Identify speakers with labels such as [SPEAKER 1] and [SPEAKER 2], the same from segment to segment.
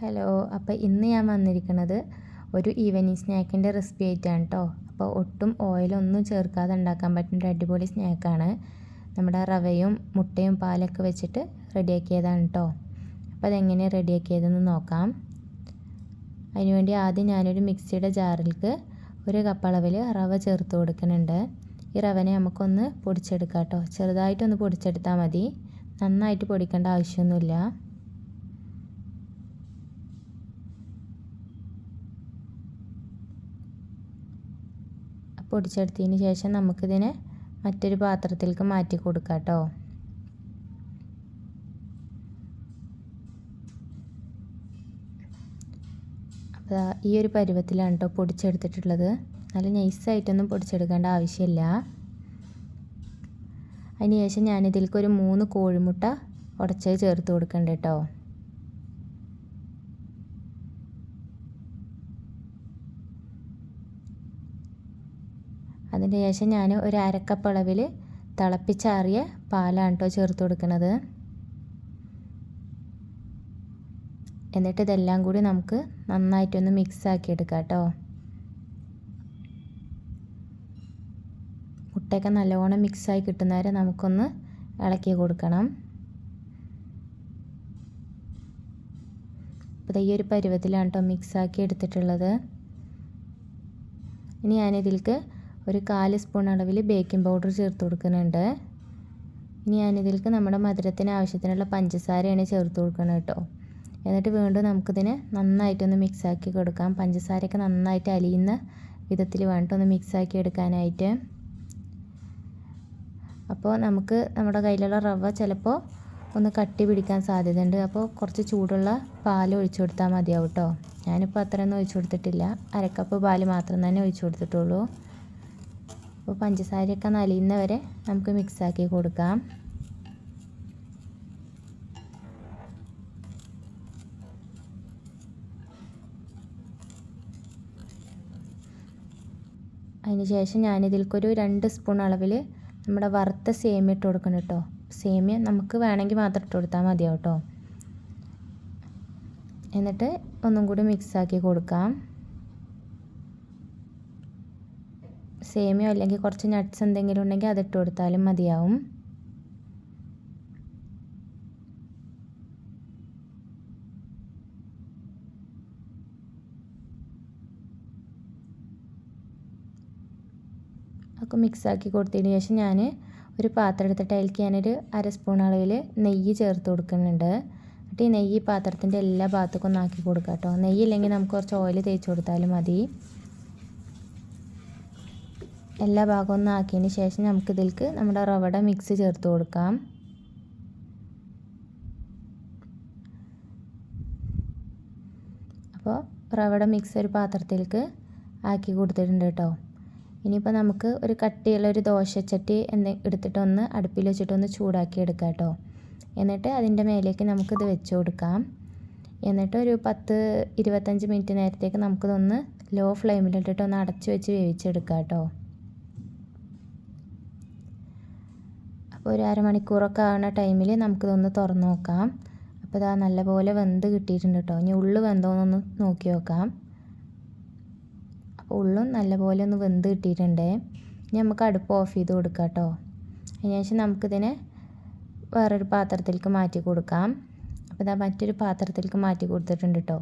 [SPEAKER 1] Hello അപ്പോൾ ഇന്ന് ഞാൻ വന്നിരിക്കുന്നത് ഒരു ഈവനിങ് സ്നാക്കിന്റെ റെസിപ്പി ആയിട്ടാണ് കേട്ടോ അപ്പോൾ ഒട്ടും ഓയിലൊന്നും ചേർക്കാതെ ഉണ്ടാക്കാൻ പറ്റുന്ന ഒരു അടിപൊളി സ്നാക്കാണ് നമ്മുടെ റവയും മുട്ടയും പാലൊക്കെ വെച്ചിട്ട് റെഡിയാക്കിയതാണ് കേട്ടോ അപ്പോൾ അതെങ്ങനെ റെഡിയാക്കിയതെന്ന് നോക്കാം. അതിനുവേണ്ടി ആദ്യം ഞാനൊരു മിക്സിയുടെ ജാറിലേക്ക് ഒരു കപ്പ് അളവിൽ റവ ചേർത്ത് കൊടുക്കുന്നുണ്ട്. ഈ റവനെ നമുക്കൊന്ന് പൊടിച്ചെടുക്കാം കേട്ടോ ചെറുതായിട്ടൊന്ന് പൊടിച്ചെടുത്താൽ മതി. നന്നായിട്ട് പൊടിക്കേണ്ട ആവശ്യമൊന്നുമില്ല. പൊടിച്ചെടുത്തതിന് ശേഷം നമുക്കിതിനെ മറ്റൊരു പാത്രത്തിലേക്ക് മാറ്റി കൊടുക്കാം കേട്ടോ. അപ്പോൾ ഈ ഒരു പരുവത്തിലാണ് കേട്ടോ പൊടിച്ചെടുത്തിട്ടുള്ളത്. നല്ല നൈസായിട്ടൊന്നും പൊടിച്ചെടുക്കേണ്ട ആവശ്യമില്ല. അതിന് ശേഷം ഞാനിതിലേക്ക് ഒരു മൂന്ന് കോഴിമുട്ട ഉടച്ചത് ചേർത്ത് കൊടുക്കണ്ട കേട്ടോ. അതിന് ശേഷം ഞാൻ ഒരു അരക്കപ്പ് അളവിൽ തിളപ്പിച്ചാറിയ പാലാണ് കേട്ടോ ചേർത്ത് കൊടുക്കുന്നത്. എന്നിട്ട് ഇതെല്ലാം കൂടി നമുക്ക് നന്നായിട്ടൊന്ന് മിക്സ് ആക്കി കേട്ടോ. മുട്ടയൊക്കെ നല്ലവണ്ണം മിക്സായി കിട്ടുന്നവരെ നമുക്കൊന്ന് ഇളക്കി കൊടുക്കണം. അപ്പോൾ ഈ ഒരു പരുവത്തിലാണ് കേട്ടോ മിക്സാക്കി എടുത്തിട്ടുള്ളത്. ഇനി ഞാനിതിലേക്ക് ഒരു കാൽ സ്പൂൺ അളവിൽ ബേക്കിംഗ് പൗഡർ ചേർത്ത് കൊടുക്കുന്നുണ്ട്. ഇനി ഞാനിതിലേക്ക് നമ്മുടെ മധുരത്തിന് ആവശ്യത്തിനുള്ള പഞ്ചസാരയാണ് ചേർത്ത് കൊടുക്കുന്നത് കേട്ടോ. എന്നിട്ട് വീണ്ടും നമുക്കിതിനെ നന്നായിട്ടൊന്ന് മിക്സാക്കി കൊടുക്കാം. പഞ്ചസാരയൊക്കെ നന്നായിട്ട് അലിയുന്ന വിധത്തിൽ വേണ്ടിട്ടൊന്ന് മിക്സാക്കി എടുക്കാനായിട്ട്. അപ്പോൾ നമുക്ക് നമ്മുടെ കയ്യിലുള്ള റവ ചിലപ്പോൾ ഒന്ന് കട്ടി പിടിക്കാൻ സാധ്യതയുണ്ട്. അപ്പോൾ കുറച്ച് ചൂടുള്ള പാൽ ഒഴിച്ചു കൊടുത്താൽ മതിയാവും കേട്ടോ. ഞാനിപ്പോൾ അത്രയൊന്നും ഒഴിച്ചു കൊടുത്തിട്ടില്ല. അരക്കപ്പ് പാൽ മാത്രം തന്നെ ഒഴിച്ചു കൊടുത്തിട്ടുള്ളൂ. അപ്പോൾ പഞ്ചസാരയൊക്കെ നലിയുന്നവരെ നമുക്ക് മിക്സാക്കി കൊടുക്കാം. അതിന് ശേഷം ഞാനിതിൽക്കൊരു രണ്ട് സ്പൂൺ അളവിൽ നമ്മുടെ വറുത്ത സേമിയ ഇട്ട് കൊടുക്കണം കേട്ടോ സേമിയ നമുക്ക് വേണമെങ്കിൽ മാത്രം ഇട്ട് കൊടുത്താൽ മതിയാവും കേട്ടോ എന്നിട്ട് ഒന്നും കൂടി മിക്സാക്കി കൊടുക്കാം. സേമിയോ അല്ലെങ്കിൽ കുറച്ച് നട്ട്സ് എന്തെങ്കിലും ഉണ്ടെങ്കിൽ അതിട്ട് കൊടുത്താലും മതിയാവും. ഒക്കെ മിക്സാക്കി കൊടുത്തതിന് ശേഷം ഞാൻ ഒരു പാത്രം എടുത്തിട്ട് അതിലേക്ക് ഞാനൊരു അര സ്പൂൺ അളവിൽ നെയ്യ് ചേർത്ത് കൊടുക്കുന്നുണ്ട്. എന്നിട്ട് ഈ നെയ്യ് പാത്രത്തിന്റെ എല്ലാ ഭാഗത്തേക്കും ഒന്ന് ആക്കി കൊടുക്കാം കേട്ടോ നെയ്യില്ലെങ്കിൽ നമുക്ക് കുറച്ച് ഓയിൽ തേച്ച് കൊടുത്താലും മതി. എല്ലാ ഭാഗവും ഒന്ന് ആക്കിയതിന് ശേഷം നമുക്ക് ഇതിലേക്ക് നമ്മുടെ റവയുടെ മിക്സ് ചേർത്ത് കൊടുക്കാം. അപ്പോൾ റവയുടെ മിക്സ് ഒരു പാത്രത്തിലേക്ക് ആക്കി കൊടുത്തിട്ടുണ്ട് കേട്ടോ. ഇനിയിപ്പോൾ നമുക്ക് ഒരു കട്ടിയുള്ള ഒരു ദോശച്ചട്ടി എന്ത് എടുത്തിട്ടൊന്ന് അടുപ്പിൽ വെച്ചിട്ടൊന്ന് ചൂടാക്കി എടുക്കാം കേട്ടോ. എന്നിട്ട് അതിന്റെ മേലേക്ക് നമുക്കിത് വെച്ച് കൊടുക്കാം. എന്നിട്ട് ഒരു പത്ത് ഇരുപത്തഞ്ച് മിനിറ്റ് നേരത്തേക്ക് നമുക്കിതൊന്ന് ലോ ഫ്ലെയിമിലിട്ടിട്ടൊന്ന് അടച്ച് വെച്ച് വേവിച്ചെടുക്കാം കേട്ടോ അപ്പോൾ ഒരു അരമണിക്കൂറൊക്കെ ആവുന്ന ടൈമിൽ നമുക്കിതൊന്ന് തുറന്ന് നോക്കാം. അപ്പോൾ ഇതാ നല്ലപോലെ വെന്ത് കിട്ടിയിട്ടുണ്ട് കേട്ടോ ഇനി ഉള്ളു വെന്തോന്നൊന്ന് നോക്കി നോക്കാം. അപ്പോൾ ഉള്ളും നല്ലപോലെ ഒന്ന് വെന്ത് കിട്ടിയിട്ടുണ്ട്. ഇനി നമുക്ക് അടുപ്പ് ഓഫ് ചെയ്ത് കൊടുക്കാം കേട്ടോ അതിനുശേഷം നമുക്കിതിനെ വേറൊരു പാത്രത്തിലേക്ക് മാറ്റി കൊടുക്കാം. അപ്പോൾ ഇതാ മറ്റൊരു പാത്രത്തിലേക്ക് മാറ്റി കൊടുത്തിട്ടുണ്ട് കേട്ടോ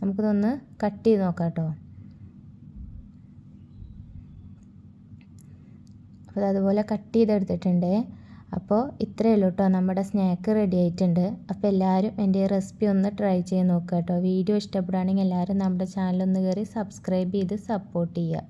[SPEAKER 1] നമുക്കിതൊന്ന് കട്ട് ചെയ്ത് നോക്കാം കേട്ടോ അപ്പോൾ അതുപോലെ കട്ട് ചെയ്തെടുത്തിട്ടുണ്ട്. അപ്പോൾ ഇത്രയേ ഉള്ളൂ കേട്ടോ നമ്മുടെ സ്നാക്ക് റെഡി ആയിട്ടുണ്ട്. അപ്പോൾ എല്ലാവരും എന്റെ റെസിപ്പി ഒന്ന് ട്രൈ ചെയ്ത് നോക്കുക കേട്ടോ. വീഡിയോ ഇഷ്ടപ്പെടുകയാണെങ്കിൽ എല്ലാവരും നമ്മുടെ ചാനൽ ഒന്ന് കയറി സബ്സ്ക്രൈബ് ചെയ്ത് സപ്പോർട്ട് ചെയ്യുക.